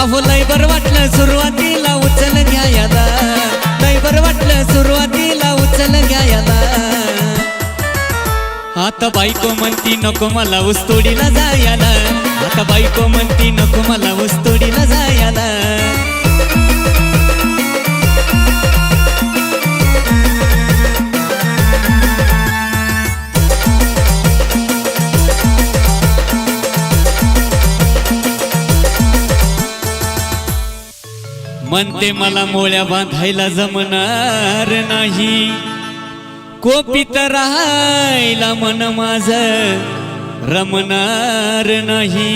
अहो लय बर वाटलं सुरुवातीला उचल घ्यायला लय बर वाटलं सुरुवातीला उचल घ्यायला आता बायको म्हणती नको मला उस्तोडीला जायला आता बायको म्हणती म्हणते मला मोळ्या बांधायला जमणार नाही. कोपित राहायला मन माझ रमणार नाही.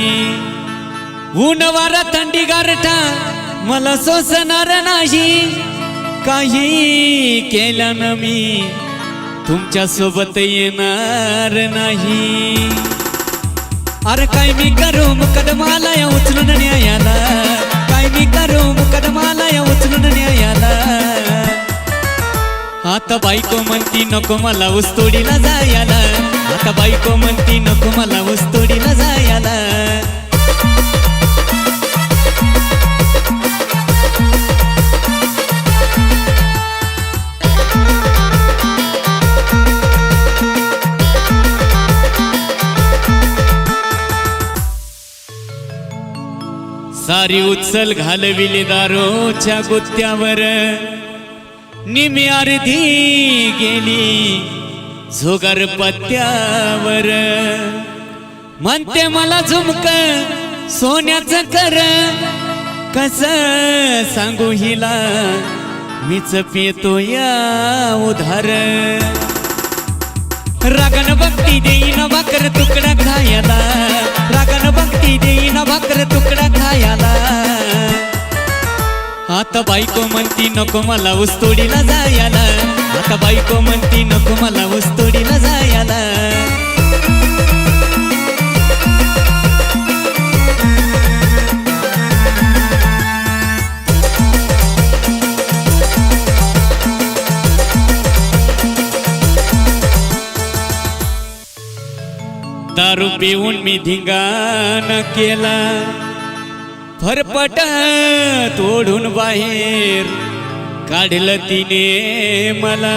ऊन वारा थंडी गारठा मला सोसणार नाही. काही केल्यानं मी तुमच्यासोबत येणार नाही. अरे काय मी करू? मुकदमाला या उचलून न्यायाला. काय मी करू? उचलून न्यायाला आता बायको म्हणती नको मला उस्तोडीला जायला. आता बायको म्हणती नको मला उस्तोडीला सारी उचल घालविली दारोच्या गुत्त्यावर निमी अर्धी गेली झोगार पत्त्यावर. म्हणते मला झुमक सोन्याचं कर. कस सांगू हिला? मीच पितो या उधार. रागन भक्ती देईन वाकर तुकडा खायला. आता बायको म्हणती नको मला उस्तोडीला जायला. आता बायको म्हणती नको मला उस्तोडीला जायला. दारू पिऊन मी धिंगाण केला. फरपट तोडून बाहेर काढलं तिने मला.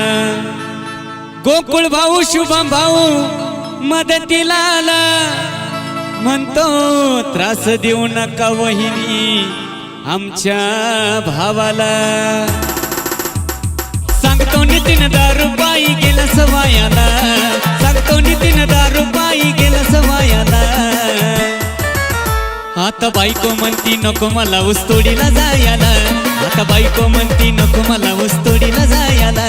गोकुळ भाऊ शुभम भाऊ मदतीला आला म्हणतो त्रास देऊ नका वहिनी आमच्या भावाला. सांगतो नितीन दारू बाई गेला सवायाला. म्हणती नको मला उस्तोडीला जायला. आता बायको म्हणती नको मला उस्तोडीला जायला.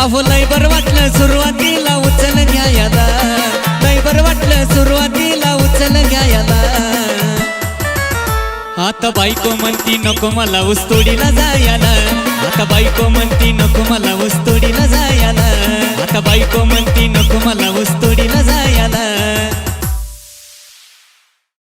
अहो लय बर वाटलं सुरुवातीला उचल घ्यायला. लय बर वाटलं सुरुवातीला उचल घ्यायला. आता बायको म्हणती नको मला उस्तोडीला जायला. आता बायको म्हणती नको मला उस्तोडीला जायला. आता बायको